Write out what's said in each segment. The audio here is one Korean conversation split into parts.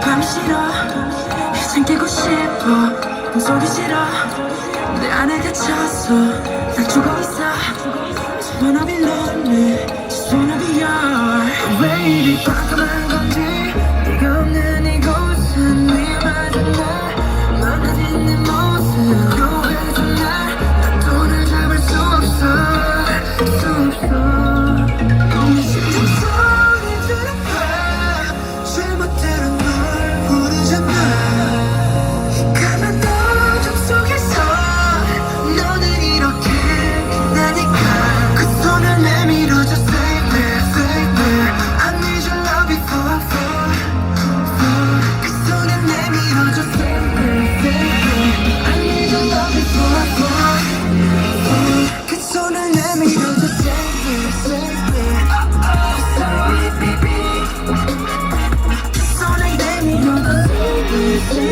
밤이 싫어. 이젠 깨고 싶어. 소리 싫어. 내 안에 갇혔어 날 죽어 있어. Just wanna be lonely. Just wanna be yours. 왜 이리 깜깜한 건지 me,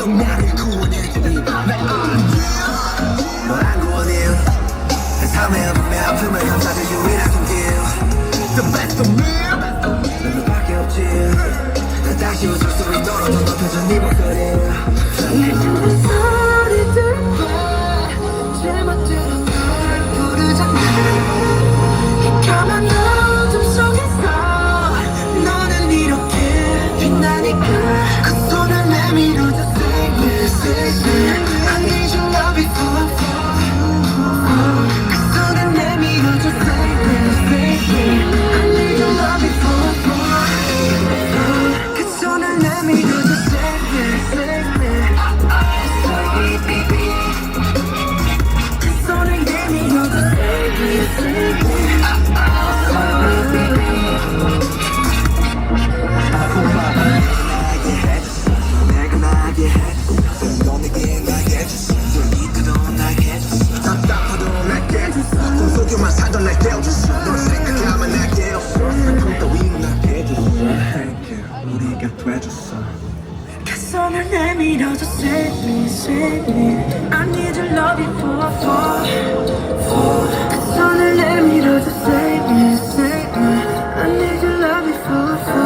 어린 감기 속 나를 구원해주니 너안 구원해 삶의 아픔의 아픔을 감싸줄 유일한 손길 The best of me 넌 너밖에 없지 나 다시 웃을 수 학교만 살던 날 깨워줬어 널 생각하면 날 깨웠어 슬픔 따윈 날 깨줬어 우리가 돼줬어 그 손을 내밀어줘 Save me, save me I need your love for, for, for 그 손을 내밀어줘 Save me, save me I need your love for, for